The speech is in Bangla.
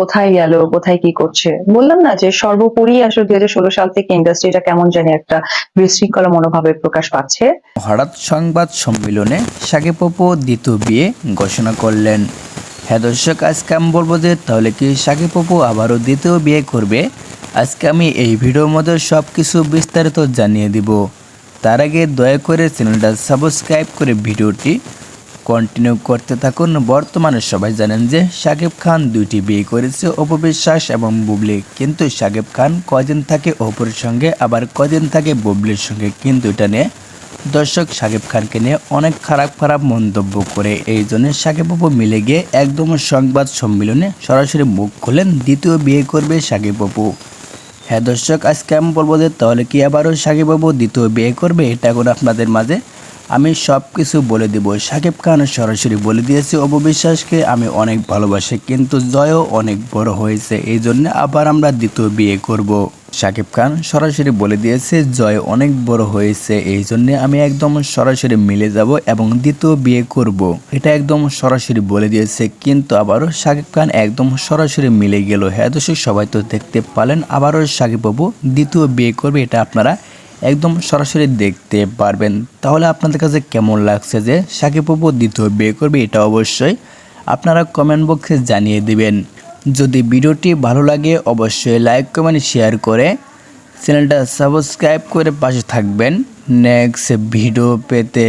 কোথায় গেল, কোথায় কি করছে? বললাম না যে সর্বোপরি আসলে দুই হাজার ষোলো সাল থেকে ইন্ডাস্ট্রিটা কেমন জানি একটা বিশৃঙ্খলা মনোভাবের প্রকাশ পাচ্ছে। হঠাৎ সংবাদ সম্মেলনে সাকিব অপু দ্বিতীয় বিয়ে ঘোষণা করলেন। হ্যাঁ দর্শক, আজকে আমি বলব যে তাহলে কি সাকিব অপু আবারও দ্বিতীয় বিয়ে করবে? আজকে আমি এই ভিডিওর মধ্যে সব কিছু বিস্তারিত জানিয়ে দিব। তার আগে দয়া করে চ্যানেলটা সাবস্ক্রাইব করে ভিডিওটি কন্টিনিউ করতে থাকুন। বর্তমানে সবাই জানেন যে শাকিব খান দুইটি বিয়ে করেছে অপবিশ্বাস এবং বুবলি। কিন্তু শাকিব খান কদিন থাকে অপুর সঙ্গে, আবার কদিন থাকে বুবলির সঙ্গে? কিন্তু এটা নিয়ে দর্শক শাকিব খানকে নিয়ে অনেক খারাপ খারাপ মন্তব্য করে। এই জন্য শাকিব বাবু মিলে গিয়ে একদম সংবাদ সম্মেলনে সরাসরি মুখ খোলেন দ্বিতীয় বিয়ে করবে শাকিব বাবু হ্যাঁ দর্শক, আজকে আমি বলব যে তাহলে কি আবারও শাকিব বাবু দ্বিতীয় বিয়ে করবে? এটা এখন আপনাদের মাঝে আমি সব কিছু বলে দিব সাকিব খান সরাসরি বলে দিয়েছে অপবিশ্বাসকে আমি অনেক ভালোবাসি, কিন্তু জয়ও অনেক বড় হয়েছে, এই জন্য আবার আমরা দ্বিতীয় বিয়ে করব। সাকিব খান সরাসরি বলে দিয়েছে, জয় অনেক বড় হয়েছে, এই জন্য আমি একদম সরাসরি মিলে যাব এবং দ্বিতীয় বিয়ে করব। এটা একদম সরাসরি বলে দিয়েছে, কিন্তু আবারও সাকিব খান একদম সরাসরি মিলে গেল হ্যাঁ দর্শক, সবাই তো দেখতে পালেন আবারও সাকিব বাবু দ্বিতীয় বিয়ে করবে, এটা আপনারা একদম সরাসরি দেখতে পারবেন। তাহলে আপনাদের কাছে কেমন লাগছে যে সাকিব অপু দ্বিতীয় বিয়ে করবে এটা অবশ্যই আপনারা কমেন্ট বক্সে জানিয়ে দিবেন। যদি ভিডিওটি ভালো লাগে অবশ্যই লাইক কমেন্ট শেয়ার করে চ্যানেলটা সাবস্ক্রাইব করে পাশে থাকবেন। নেক্সট ভিডিও পেতে।